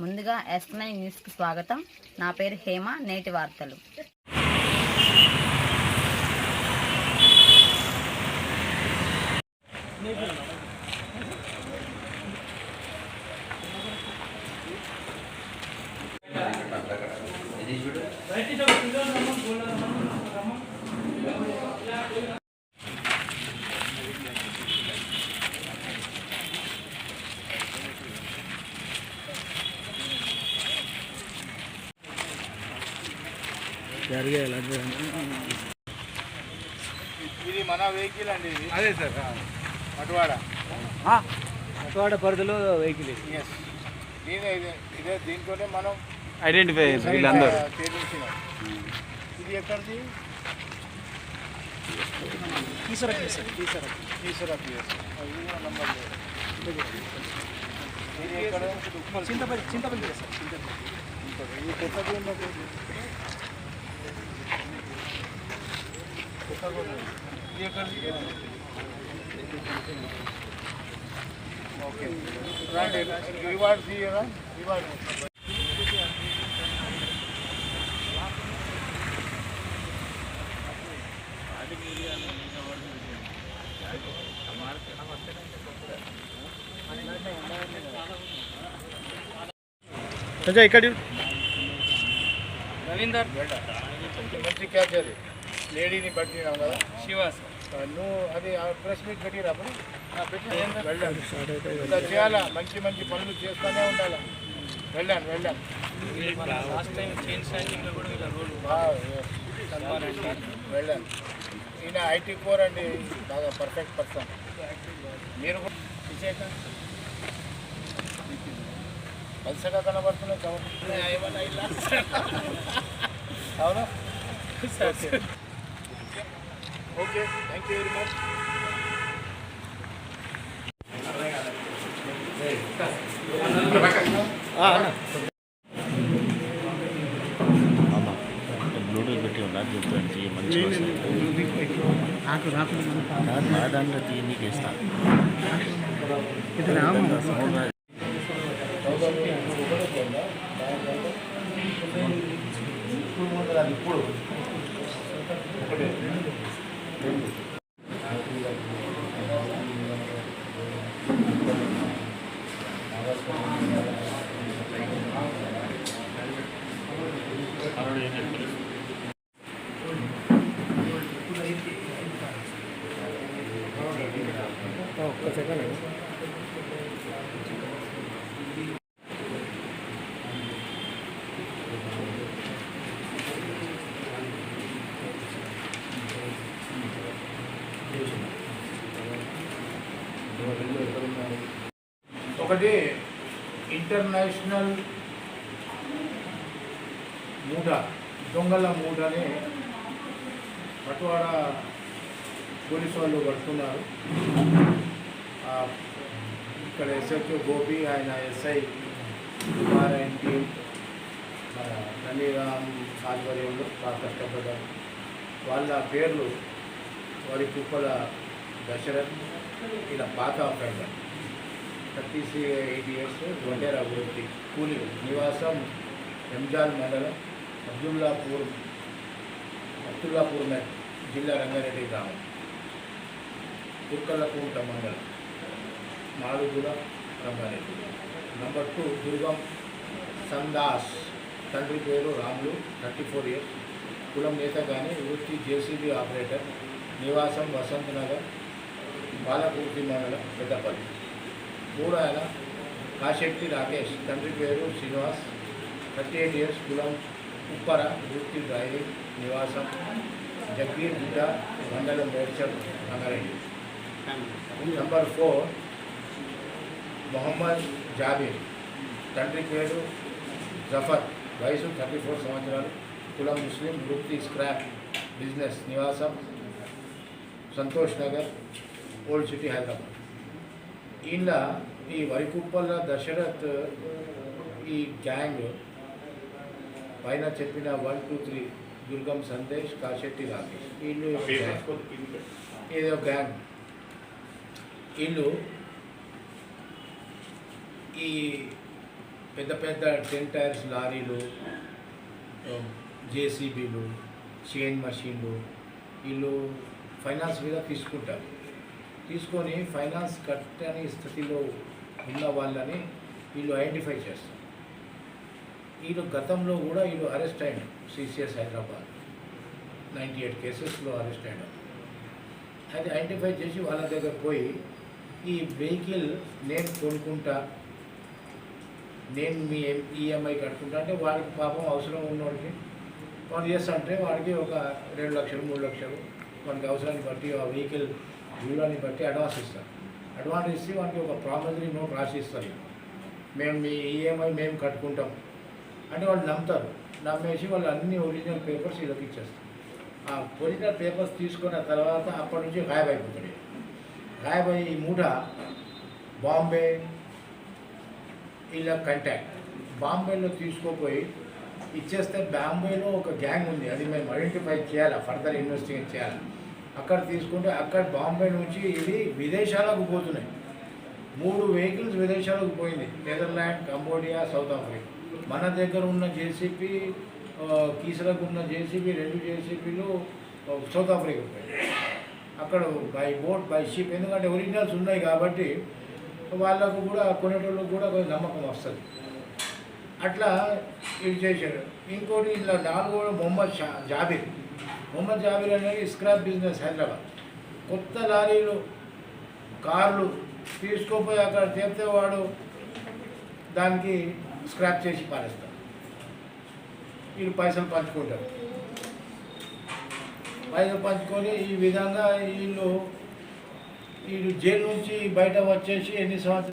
ముందుగా yes nine న్యూస్కి స్వాగతం. నా పేరు హేమ నేటి వార్తలు. ఇది మన వెహికల్ అండి ఇది. అదే సార్. మటువాడ అటువాడ పరిధిలో వెహికల్ దీనే ఇదే ఇదే దీంతోనే మనం ఐడెంటిఫై వీళ్ళందరూ. ఇది ఎక్కడిది? తీసరా తీసరా తీసురా పిఎస్ ఇది కూడా నంబర్ లేదు. ఇది ఎక్కడ? చింతపల్లి చింతపల్లి సార్ ఇది కొత్తది ఉన్నది కొత్తగా ఉన్నది ఇది ఎక్కడిది ఓకే రండి రివార్డ్ తీయరా రివార్డ్ కొంచెం ఇక్కడ రవీందర్ మంచి క్యాచ్ అది లేడీని పట్టినాం కదా? శివాస్ ఆ, నువ్వు అది ప్రెస్ మీట్ పెట్టిరా వెళ్ళాను ఇలా చేయాలా? మంచి మంచి పనులు చేస్తూనే ఉండాలి? వెళ్ళాను వెళ్ళాను లాస్ట్ టైం చైన్ స్టాండింగ్లో కూడా ఇలా రోడ్ ఆ, yes. వెళ్ళాను ఈయన ఐటీ కోర్ అండి. బాగా పర్ఫెక్ట్ పర్సన్ మీరు కూడా విజయక పలసగా కనబడుతున్నాయి కాబట్టి. అవునా? Okay thank you very much bluetooth పెట్టి ఉన్నారు చూడండి నాకు రాకుండా దాంట్లో తీయనీకి ఇస్తాను సౌండ్ ఇప్పుడు ఒకటి రెండు ఒక్క సెకండ్ ఒకటి ఇంటర్నేషనల్ మూడ దొంగల మూడ అని పోలీసు వాళ్ళు పడుతున్నారు ఇక్కడ ఎస్హెచ్ఓ గోపి ఆయన SI Kumar and team Nandiram ఆధ్వర్యంలో బాగా కష్టపడ్డారు. వాళ్ళ పేర్లు వారి కుప్పల దశరథ్ ఇలా పాత అఫెండర్ థర్టీ ఎయిట్ ఇయర్స్ వడ్డేర అభివృద్ధి కూలి నివాసం ఎంజాల్ మండలం అబ్దుల్లాపూర్ అబ్దుల్లాపూర్ జిల్లా రంగారెడ్డి గ్రామం. కుక్కలకుంట మండలం. Madugula Rangareddy. Number two Durgam Sandas. తండ్రి పేరు రాములు థర్టీ ఫోర్ ఇయర్స్. కులం నేత కానీ వృత్తి జేసీబీ ఆపరేటర్. నివాసం వసంత్ నగర్ బాలకుర్తి మండలం పెద్దపల్లి. మూడో ఆయన కాశెట్టి రాకేష్. తండ్రి పేరు శ్రీనివాస్. థర్టీ ఎయిట్ ఇయర్స్ కులం ఉప్పర వృత్తి డ్రైవింగ్ నివాసం. జగ్గీర్ గుడ్డ మండలం Medchal Rangareddy. Number four Mohammed Jabir. తండ్రి పేరు జఫర్. వయసు థర్టీ ఫోర్ సంవత్సరాలు. కులం ముస్లిం వృత్తి స్క్రాప్ బిజినెస్ నివాసం సంతోష్ నగర్ ఓల్డ్ సిటీ హైదరాబాద్ ఈయన ఈ వరికుప్పల దశరథ్ ఈ గ్యాంగ్ పైన చెప్పిన one two three Durgam Sandesh Kasetti Rakesh. వీళ్ళు ఏదో గ్యాంగ్ వీళ్ళు ఈ పెద్ద పెద్ద టెన్ టైర్స్ లారీలు um, జేసీబీలు చైన్ మషీన్లు వీళ్ళు ఫైనాన్స్ మీద తీసుకుంటారు. తీసుకొని ఫైనాన్స్ కట్టని స్థితిలో ఉన్న వాళ్ళని వీళ్ళు ఐడెంటిఫై చేస్తారు. వీళ్ళు గతంలో కూడా వీళ్ళు అరెస్ట్ అయ్యారు సిసిఎస్ హైదరాబాద్. నైంటీ ఎయిట్ కేసెస్లో అరెస్ట్ అయ్యారు అది ఐడెంటిఫై చేసి వాళ్ళ దగ్గర పోయి ఈ వెహికల్ నేను కొనుక్కుంటా నేను మీ ఈఎంఐ కట్టుకుంటా. అంటే వాడికి పాపం అవసరం ఉన్నవాడికి వాడు చేస్తుంటే వాడికి ఒక రెండు లక్షలు మూడు లక్షలు. వానికి అవసరాన్ని బట్టి ఆ వెహికల్ దూరాన్ని బట్టి అడ్వాన్స్ ఇస్తారు. అడ్వాన్స్ ఇచ్చి వాడికి ఒక ప్రామిసరీ నోట్ రాసి ఇస్తారు మేము మీ ఈఎంఐ మేము కట్టుకుంటాం. అంటే వాళ్ళు నమ్ముతారు. నమ్మేసి వాళ్ళు అన్ని ఒరిజినల్ పేపర్స్ వీళ్ళకి ఇచ్చేస్తారు. ఆ ఒరిజినల్ పేపర్స్ తీసుకున్న తర్వాత అప్పటి నుంచి గాయబైపోతాడు. గాయబై ఈ మూట బాంబే ఇలా కంటాక్ట్ బాంబేలో తీసుకోపోయి ఇచ్చేస్తే బాంబేలో ఒక గ్యాంగ్ ఉంది. అది మేము ఐడెంటిఫై చేయాలి? ఫర్దర్ ఇన్వెస్టిగేట్ చేయాలి? అక్కడ తీసుకుంటే అక్కడ బాంబే నుంచి ఇది విదేశాలకు పోతున్నాయి. మూడు వెహికల్స్ విదేశాలకు పోయింది. నెదర్లాండ్ కంబోడియా సౌత్ ఆఫ్రికా మన దగ్గర ఉన్న జేసీపీ కీసరకు ఉన్న జేసీబీ రెండు జేసీబీలు సౌత్ ఆఫ్రికా పోయాయి. అక్కడ బై బోట్ బై షిప్ ఎందుకంటే ఒరిజినల్స్ ఉన్నాయి కాబట్టి వాళ్ళకు కూడా కొనేటోళ్ళకు కూడా కొంచెం నమ్మకం వస్తుంది. అట్లా ఇది చేశాడు ఇంకోటి ఇలా నాలుగో మొహమ్మద్ షా జాబిర్. మొహమ్మద్ జాబీర్ అనేది స్క్రాప్ బిజినెస్ హైదరాబాద్. కొత్త లారీలు కార్లు తీసుకోపోయి అక్కడ చెప్తే వాడు దానికి స్క్రాప్ చేసి పారేస్తాడు. వీళ్ళు పైసలు పంచుకుంటారు. పైసలు పంచుకొని ఈ విధంగా వీళ్ళు వీడు జైలు నుంచి బయట వచ్చేసి ఎన్ని సంవత్సరాలు